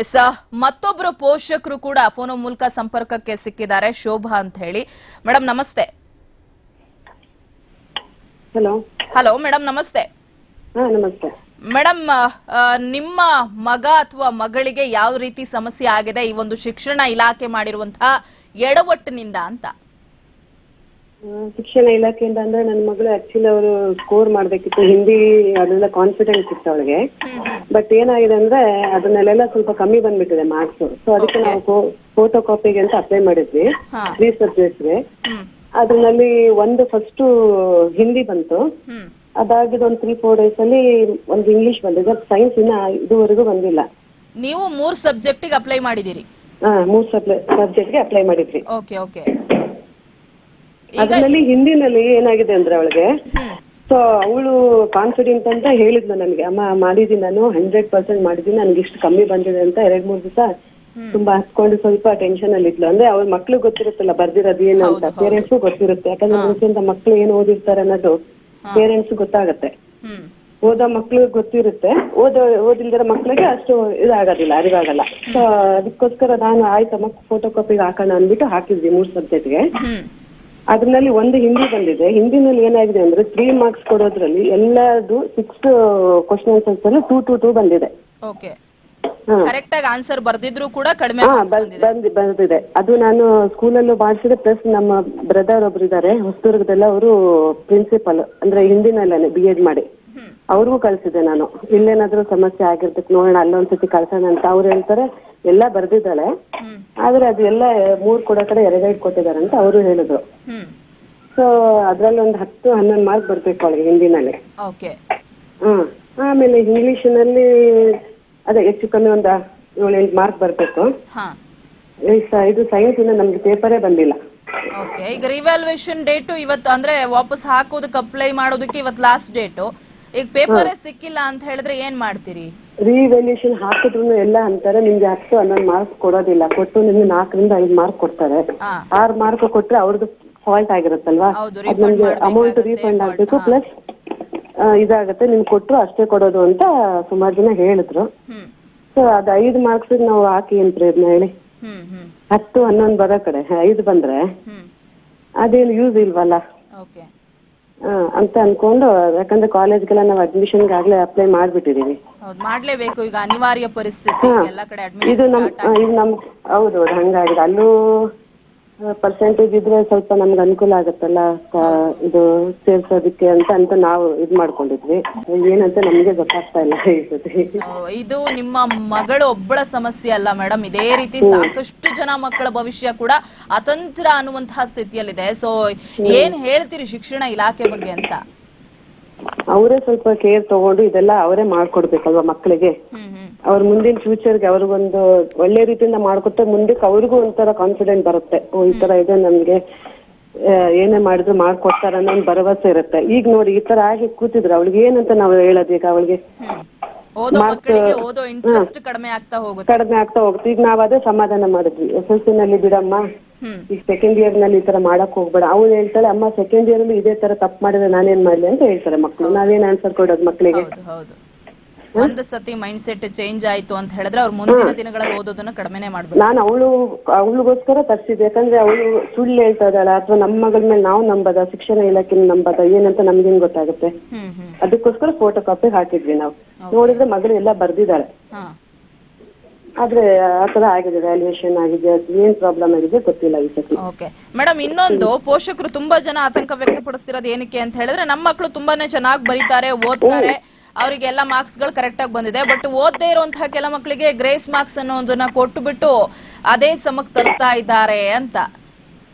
S ಮತ್ತೊಬ್ಬರು ಪೋಷಕರು ಕೂಡ ಫೋನ್ ಮೂಲಕ ಸಂಪರ್ಕಕ್ಕೆ ಸಿಕ್ಕಿದ್ದಾರೆ. ಶೋಭಾ ಅಂತ ಹೇಳಿ. ಮೇಡಮ್ ನಮಸ್ತೆ. ಹಲೋ. ಹಲೋ ಮೇಡಮ್ ನಮಸ್ತೆ. ನಮಸ್ತೆ. ಮೇಡಮ್ ನಿಮ್ಮ ಮಗ ಅಥವಾ ಮಗಳಿಗೆ ಯಾವ ರೀತಿ ಸಮಸ್ಯೆ ಆಗಿದೆ? ಈ ಒಂದು ಶಿಕ್ಷಣ ಇಲಾಖೆ ಮಾಡಿರುವಂತಹ ಎಡವಟ್ಟಿನಿಂದ ಅಂತ. ಶಿಕ್ಷಣ ಇಲಾಖೆಯಿಂದ ಅಂದ್ರೆ ನನ್ನ ಮಗಳು ಆಕ್ಚುಲಿ ಅವರು ಸ್ಕೋರ್ ಮಾಡ್ಬೇಕಿತ್ತು. ಹಿಂದಿ ಅದೆಲ್ಲ ಕಾನ್ಫಿಡೆನ್ಸ್ ಇತ್ತು ಅವಳಿಗೆ. ಬಟ್ ಏನಾಗಿದೆ ಅಂದ್ರೆ ಅದನ್ನೆಲ್ಲ ಸ್ವಲ್ಪ ಕಮ್ಮಿ ಬಂದ್ಬಿಟ್ಟಿದೆ ಮಾರ್ಕ್ಸ್ ಸೊ ಅದಕ್ಕೆ ನಾವು ಫೋಟೋ ಕಾಪಿಗೆ ಅಂತ ಅಪ್ಲೈ ಮಾಡಿದ್ವಿ. ತ್ರೀ ಸಬ್ಜೆಕ್ಟ್ಸ್ಗೆ ಅದ್ರಲ್ಲಿ ಒಂದು ಫಸ್ಟ್ ಹಿಂದಿ ಬಂತು. ಅದಾಗಿದ್ದು ಒಂದು ತ್ರೀ ಫೋರ್ ಡೇಸ್ ಅಲ್ಲಿ ಒಂದು ಇಂಗ್ಲಿಷ್ ಬಂದಿದೆ ಸೈನ್ಸ್ ಇನ್ನ ಇದುವರೆಗೂ ಬಂದಿಲ್ಲ. ನೀವು ಮೂರ್ ಸಬ್ಜೆಕ್ಟಿಗೆ ಅಪ್ಲೈ ಮಾಡಿದಿರಿ ಹಾ ಮೂರ್ ಸಬ್ಜೆಕ್ಟ್ಗೆ ಅಪ್ಲೈ ಮಾಡಿದ್ವಿ. ಓಕೆ ಓಕೆ ಅದ್ರಲ್ಲಿ ಹಿಂದಿನಲ್ಲಿ ಏನಾಗಿದೆ ಅಂದ್ರೆ ಅವಳಿಗೆ ಸೊ ಅವಳು ಕಾನ್ಫಿಡೆಂಟ್ ಅಂತ ಹೇಳಿದ್ಲು ನನಗೆ. ಅಮ್ಮ ಮಾಡಿದೀನಿ ನಾನು ಹಂಡ್ರೆಡ್ ಪರ್ಸೆಂಟ್ ಮಾಡಿದೀನಿ ನನಗೆ ಇಷ್ಟು ಕಮ್ಮಿ ಬಂದಿದೆ ಅಂತ ಎರಡ್ ಮೂರ್ ದಿವಸ ತುಂಬಾ ಹತ್ಕೊಂಡು ಸ್ವಲ್ಪ ಟೆನ್ಷನ್ ಅಲ್ಲಿ ಇದ್ಲು. ಅಂದ್ರೆ ಅವ್ರ ಮಕ್ಳು ಗೊತ್ತಿರುತ್ತಲ್ಲ ಬರ್ದಿರೋದು ಏನು ಅಂತ ಪೇರೆಂಟ್ಸ್ ಗೊತ್ತಿರುತ್ತೆ. ಯಾಕಂದ್ರೆ ಮುಂಚೆಯಿಂದ ಮಕ್ಳು ಏನು ಓದಿರ್ತಾರೆ ಅನ್ನೋದು ಪೇರೆಂಟ್ಸ್ ಗೊತ್ತಾಗತ್ತೆ. ಓದ ಮಕ್ಳಿಗೆ ಗೊತ್ತಿರುತ್ತೆ. ಓದ ಓದಿಲ್ದಿರೋ ಮಕ್ಳಿಗೆ ಅಷ್ಟು ಇದಾಗೋದಿಲ್ಲ ಅರಿವಾಗಲ್ಲ. ಸೊ ಅದಕ್ಕೋಸ್ಕರ ನಾನು ಆಯ್ತಮ್ಮ ಫೋಟೋ ಕಾಪಿಗೆ ಹಾಕೋಣ ಅಂದ್ಬಿಟ್ಟು ಹಾಕಿದ್ವಿ ಮೂರ್ ಸಬ್ಜೆಕ್ಟ್ಗೆ ಅದ್ರಲ್ಲಿ ಒಂದು ಹಿಂದಿ ಬಂದಿದೆ. ಹಿಂದಿನಲ್ಲಿ ಏನಾಗಿದೆ ಅಂದ್ರೆ ತ್ರೀ ಮಾರ್ಕ್ಸ್ ಕೊಡೋದ್ರಲ್ಲಿ ಎಲ್ಲದು ಸಿಕ್ಸ್ ಕ್ವಶನ್ ಆನ್ಸರ್ಸ್ ಅಲ್ಲಿ ಟೂ ಟೂ ಟೂ ಬಂದಿದೆ. ಓಕೆ. ಕರೆಕ್ಟ್ ಆಗಿ ಆನ್ಸರ್ ಬರ್ದಿದ್ರು ಕೂಡ ಕಡಿಮೆ ಹಾ marks ಬಂದ್- ಬಂದಿದೆ. ಬಂದ್ ಬಂದಿದೆ. ಅದು ನಾನು ಸ್ಕೂಲಲ್ಲೂ ಮಾಡಿಸಿದೆ ಪ್ಲಸ್ ನಮ್ಮ ಬ್ರದರ್ ಒಬ್ರು ಇದ್ದಾರೆ ಹೊಸದುರ್ಗದಲ್ಲ ಅವರು ಪ್ರಿನ್ಸಿಪಲ್ ಅಂದ್ರೆ ಹಿಂದಿನಲ್ಲೇ ಬಿ ಎಡ್ ಮಾಡಿ. ಅವ್ರಿಗೂ ಕಳ್ಸಿದೆ ನಾನು. ಇಲ್ಲೇನಾದ್ರೂ ಸಮಸ್ಯೆ ಆಗಿರ್ಬೇಕು ನೋಡೋಣ ಅಲ್ಲೊಂದ್ಸತಿ ಕಳ್ಸೋಣ ಅಂತ ಅವ್ರು ಹೇಳ್ತಾರೆ. ಎಲ್ಲ ಬರ್ದಿದ್ದಾಳೆ. ಆದ್ರೆ ಅದು ಎಲ್ಲ ಮೂರ್ ಕೊಡೋ ಕಡೆ ಎರಡೆರಡು ಕೊಟ್ಟಿದ್ದಾರೆ ಅಂತ ಅವರು ಹೇಳಿದ್ರು. ಸೊ ಅದ್ರಲ್ಲಿ ಒಂದ್ ಹತ್ತು ಹನ್ನೊಂದು ಮಾರ್ಕ್ ಬರ್ಬೇಕು ಅವಳಿಗೆ ಹಿಂದಿನಲ್ಲಿ. ಹ್ಮ್ ಆಮೇಲೆ ಇಂಗ್ಲಿಷಿನಲ್ಲಿ ಅದೇ ಹೆಚ್ಚು ಕಮ್ಮಿ ಒಂದ ಏಳು ಎಂಟು ಮಾರ್ಕ್ ಬರ್ಬೇಕು ಇದು ಸೈನ್ಸ್ ಇಂದ ನಮ್ಗೆ ಪೇಪರೇ ಬಂದಿಲ್ಲ. ಓಕೆ ಈಗ ರಿವ್ಯಾಲ್ಯೂಯೇಷನ್ ಡೇಟ್ ಇವತ್ತು ಅಂದ್ರೆ ವಾಪಸ್ ಹಾಕೋದಕ್ಕೆ ಅಪ್ಲೈ ಮಾಡೋದಕ್ಕೆ ಇವತ್ತು ಲಾಸ್ಟ್ ಡೇಟು ಈಗ ಪೇಪರ್ ಸಿಕ್ಕಿಲ್ಲ ಅಂತ ಹೇಳಿದ್ರೆ ಏನ್ ಮಾಡ್ತೀರಿ? ರಿವ್ಯಾಲ್ಯೂಷನ್ ಹಾಕಿದ್ರು ಎಲ್ಲ ಅಂತಾರೆ ನಿಮ್ಗೆ ಹತ್ತು ಹನ್ನೊಂದು ಮಾರ್ಕ್ಸ್ ಕೊಡೋದಿಲ್ಲ. ಕೊಟ್ಟು ನಿಮ್ಗೆ ನಾಲ್ಕರಿಂದ ಐದು ಮಾರ್ಕ್ ಕೊಡ್ತಾರೆ. ಹಾ. ಆರು ಮಾರ್ಕ್ ಕೊಟ್ರೆ ಅವ್ರದ್ದು ಫಾಲ್ಟ್ ಆಗಿರುತ್ತಲ್ವಾ? ಹೌದು, ಅದ್ ಅಮೌಂಟ್ ರೀಫಂಡ್ ಆಗಬೇಕು ಹಾ. ಪ್ಲಸ್ ಇದಾಗುತ್ತೆ. ನಿಮ್ಗೆ ಕೊಟ್ರು ಅಷ್ಟೇ ಕೊಡೋದು ಅಂತ ಸುಮಾರು ಜನ ಹೇಳಿದ್ರು. ಹ್ಮ್. ಸೊ ಅದು ಐದು ಮಾರ್ಕ್ಸ್ ನಾವು ಹಾಕಿ ಏನ್ ಪ್ರಯತ್ನ ಹೇಳಿ? ಹ್ಮ್ ಹ್ಮ್. ಹತ್ತು ಹನ್ನೊಂದು ಬರೋ ಕಡೆ ಐದು ಬಂದ್ರೆ ಹ್ಮ್. ಅದೇನು ಯೂಸ್ ಇಲ್ವಲ್ಲ? ಓಕೆ ಆ, ಅಂತ ಅನ್ಕೊಂಡು ಯಾಕಂದ್ರೆ ಕಾಲೇಜ್ಗೆಲ್ಲ ನಾವು ಅಡ್ಮಿಷನ್ಗೆ ಆಗ್ಲೇ ಅಪ್ಲೈ ಮಾಡ್ಬಿಟ್ಟಿದೀವಿ. ಹೌದು ಮಾಡ್ಲೇಬೇಕು ಈಗ ಅನಿವಾರ್ಯ ಪರಿಸ್ಥಿತಿ. ಎಲ್ಲ ಕಡೆ ಇದು ಅಡ್ಮಿಷನ್ ಇದು ನಮ್ ಹೌದು ಹೌದು ಹಂಗಾಗಿದೆ. ಅಲ್ಲೂ ಪರ್ಸೆಂಟೇಜ್ ಇದ್ರೆ ಸ್ವಲ್ಪ ನಮ್ಗೆ ಅನುಕೂಲ ಆಗುತ್ತಲ್ಲ? ಇದು ಸೇರ್ಸೋದಕ್ಕೆ ಅಂತ ಅಂತ ನಾವು ಇದ್ ಮಾಡ್ಕೊಂಡಿದ್ವಿ. ಏನಂತ ನಮ್ಗೆ ಗೊತ್ತಾಗ್ತಾ ಇಲ್ಲ ಈ ಸತಿ. ಸೊ ಇದು ನಿಮ್ಮ ಮಗಳು ಒಬ್ಬಳ ಸಮಸ್ಯೆ ಅಲ್ಲ ಮೇಡಮ್. ಇದೇ ರೀತಿ ಸಾಕಷ್ಟು ಜನ ಮಕ್ಕಳ ಭವಿಷ್ಯ ಕೂಡ ಅತಂತ್ರ ಅನ್ನುವಂತಹ ಸ್ಥಿತಿಯಲ್ಲಿದೆ. ಸೊ ಏನ್ ಹೇಳ್ತೀರಿ ಶಿಕ್ಷಣ ಇಲಾಖೆ ಬಗ್ಗೆ ಅಂತ? ಅವರೇ ಸ್ವಲ್ಪ ಕೇರ್ ತಗೊಂಡು ಇದೆಲ್ಲ ಅವರೇ ಮಾಡ್ಕೊಡ್ಬೇಕಲ್ವಾ ಮಕ್ಕಳಿಗೆ? ಅವ್ರ ಮುಂದಿನ ಫ್ಯೂಚರ್ಗೆ ಅವ್ರಿಗೊಂದು ಒಳ್ಳೆ ರೀತಿಯಿಂದ ಮಾಡ್ಕೊತ ಮುಂದಕ್ಕೆ ಅವ್ರಿಗೂ ಒಂಥರ ಕಾನ್ಫಿಡೆಂಟ್ ಬರುತ್ತೆ. ಓ ಈ ತರ ಇದೆ ನಮ್ಗೆ. ಏನೇ ಮಾಡಿದ್ರು ಮಾಡ್ಕೊಡ್ತಾರ ಅನ್ನೋ ಒಂದು ಭರವಸೆ ಇರುತ್ತೆ. ಈಗ ನೋಡಿ ಈ ತರ ಆಗಿ ಕೂತಿದ್ರು ಅವಳಿಗೆ ಏನಂತ ನಾವು ಹೇಳೋದು ಈಗ ಅವಳಿಗೆ? ಕಡಿಮೆ ಆಗ್ತಾ ಹೋಗುತ್ತೆ. ಈಗ ನಾವ್ ಅದೇ ಸಮಾಧಾನ ಮಾಡಿದ್ವಿ. ಎಸ್ ಎಲ್ ಸಿ ನಲ್ಲಿ ಬಿಡಮ್ಮ. ಈಗ ಸೆಕೆಂಡ್ ಇಯರ್ನಲ್ಲಿ ಈ ತರ ಮಾಡಕ್ ಹೋಗ್ಬೇಡ. ಅವ್ಳು ಹೇಳ್ತಾಳೆ ಅಮ್ಮ ಸೆಕೆಂಡ್ ಇಯರ್ ಅಲ್ಲಿ ಇದೇ ತರ ತಪ್ಪು ಮಾಡಿದ್ರೆ ನಾನೇನ್ ಮಾಡ್ಲಿ? ಅಂತ ಹೇಳ್ತಾರೆ ಮಕ್ಕಳು ನಾವೇನ್ ಆನ್ಸರ್ ಕೊಡೋದು ಮಕ್ಕಳಿಗೆ ಹೌದು ಹೌದು. ಒಂದು ಸತಿ ಮೈಂಡ್ ಸೆಟ್ ಚೇಂಜ್ ಆಯ್ತು ಅಂತ ಹೇಳಿದ್ರೆ ಅವ್ರ ಮುಂದಿನ ದಿನಗಳಲ್ಲಿ ಓದೋದನ್ನ ಕಡಿಮೆನೆ ಮಾಡ್ಬೇಕು ನಾನು ಅವಳು ಅವಳಿಗೋಸ್ಕರ ತರ್ಸಿದ್ದೆ. ಯಾಕಂದ್ರೆ ಅವಳು ಸುಳ್ಳು ಹೇಳ್ತಾ ಇದ್ದಾಳ ಅಥವಾ ನಮ್ಮ ಮಗಳ ಮೇಲೆ ನಾವು ನಂಬದ ಶಿಕ್ಷಣ ಇಲಾಖೆ ನಂಬದ ಏನಂತ ನಮ್ಗೇನ್ ಗೊತ್ತಾಗುತ್ತೆ? ಹ್ಮ್ ಹ್ಮ್. ಅದಕ್ಕೋಸ್ಕರ ಫೋಟೋ ಕಾಪಿ ಹಾಕಿದ್ವಿ ನಾವು. ನೋಡಿದ್ರೆ ಮಗಳು ಎಲ್ಲ ಬರ್ದಿದ್ದಾಳೆ. ಹಾ. ಆದ್ರೆ ಆ ತರ ಆಗಿದೆ ವ್ಯಾಲ್ಯೂಯೇಷನ್ ಆಗಿದೆ ಅದು ಏನ್ ಪ್ರಾಬ್ಲಮ್ ಆಗಿದೆ ಗೊತ್ತಿಲ್ಲ ಈ ಸತಿ. ಓಕೆ ಮೇಡಮ್ ಇನ್ನೊಂದು ಪೋಷಕರು ತುಂಬಾ ಜನ ಆತಂಕ ವ್ಯಕ್ತಪಡಿಸ್ತಿರೋದು ಏನಕ್ಕೆ ಅಂತ ಹೇಳಿದ್ರೆ ನಮ್ಮ ಮಕ್ಕಳು ತುಂಬಾನೇ ಚೆನ್ನಾಗಿ ಬರೀತಾರೆ ಓದ್ತಾರೆ ಅವರಿಗೆ ಎಲ್ಲ ಮಾರ್ಕ್ಸ್ಗಳು ಕರೆಕ್ಟ್ ಆಗಿ ಬಂದಿದೆ. ಬಟ್ ಓದದೇ ಇರುವಂತಹ ಕೆಲ ಮಕ್ಕಳಿಗೆ ಗ್ರೇಸ್ ಮಾರ್ಕ್ಸ್ ಅನ್ನೋದನ್ನ ಕೊಟ್ಟು ಬಿಟ್ಟು ಅದೇ ಸಮಕ್ ತರ್ತಾ ಇದ್ದಾರೆ ಅಂತ.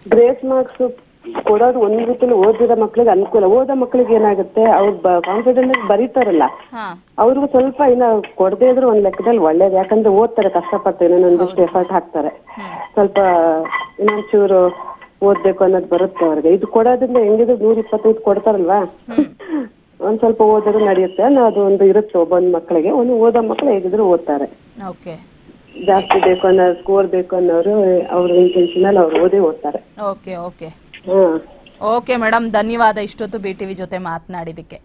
ಗ್ರೇಸ್ ಮಾರ್ಕ್ಸ್ ಕೊಡೋದು ಒಂದ್ ರೀತಿಯಲ್ಲಿ ಓದಿರೋ ಮಕ್ಳಿಗೆ ಅನುಕೂಲ. ಓದೋ ಮಕ್ಳಿಗೆ ಏನಾಗುತ್ತೆ? ಅವ್ರು ಕಾನ್ಫಿಡೆಂಟ್ ಬರೀತಾರಲ್ಲ. ಹಾ. ಅವ್ರಿಗೂ ಸ್ವಲ್ಪ ಇನ್ನ ಕೊಡದೇ ಇದ್ರೆ ಒಂದ್ ಲೆಕ್ಕದಲ್ಲಿ ಒಳ್ಳೇದು. ಯಾಕಂದ್ರೆ ಓದ್ತಾರೆ ಕಷ್ಟಪಟ್ಟು ಇನ್ನೊಂದಿಷ್ಟು ಎಫರ್ಟ್ ಹಾಕ್ತಾರೆ. ಸ್ವಲ್ಪ ಇನ್ನೊಂಚೂರು ಓದ್ಬೇಕು ಅನ್ನೋದು ಬರುತ್ತೆ ಅವ್ರಿಗೆ. ಇದು ಕೊಡೋದ್ರಿಂದ ಹೆಂಗಿದ್ರು ನೂರ ಇಪ್ಪತ್ತೈದು ಕೊಡ್ತಾರಲ್ವಾ? ಒಂದ್ ಸ್ವಲ್ಪ ಓದೋದು ನಡೆಯುತ್ತೆ. ಅನ್ನೋ ಅದು ಒಂದು ಇರುತ್ತೆ ಒಬ್ಬೊಂದ್ ಮಕ್ಕಳಿಗೆ ಒಂದು ಓದೋ ಮಕ್ಳು ಹೇಗಿದ್ರು ಓದ್ತಾರೆ. ಓಕೆ. ಜಾಸ್ತಿ ಬೇಕು ಅನ್ನೋ ಸ್ಕೋರ್ ಬೇಕು ಅನ್ನೋರು ಅವ್ರ ಇಂಟೆನ್ಷನ್ ಅಲ್ಲಿ ಅವ್ರು ಓದೇ ಓದ್ತಾರೆ. Okay okay. ಓಕೆ ಮೇಡಮ್ ಧನ್ಯವಾದ. ಇಷ್ಟೊತ್ತು ಬಿ ಟಿವಿ ಜೊತೆ ಮಾತನಾಡಿದಕ್ಕೆ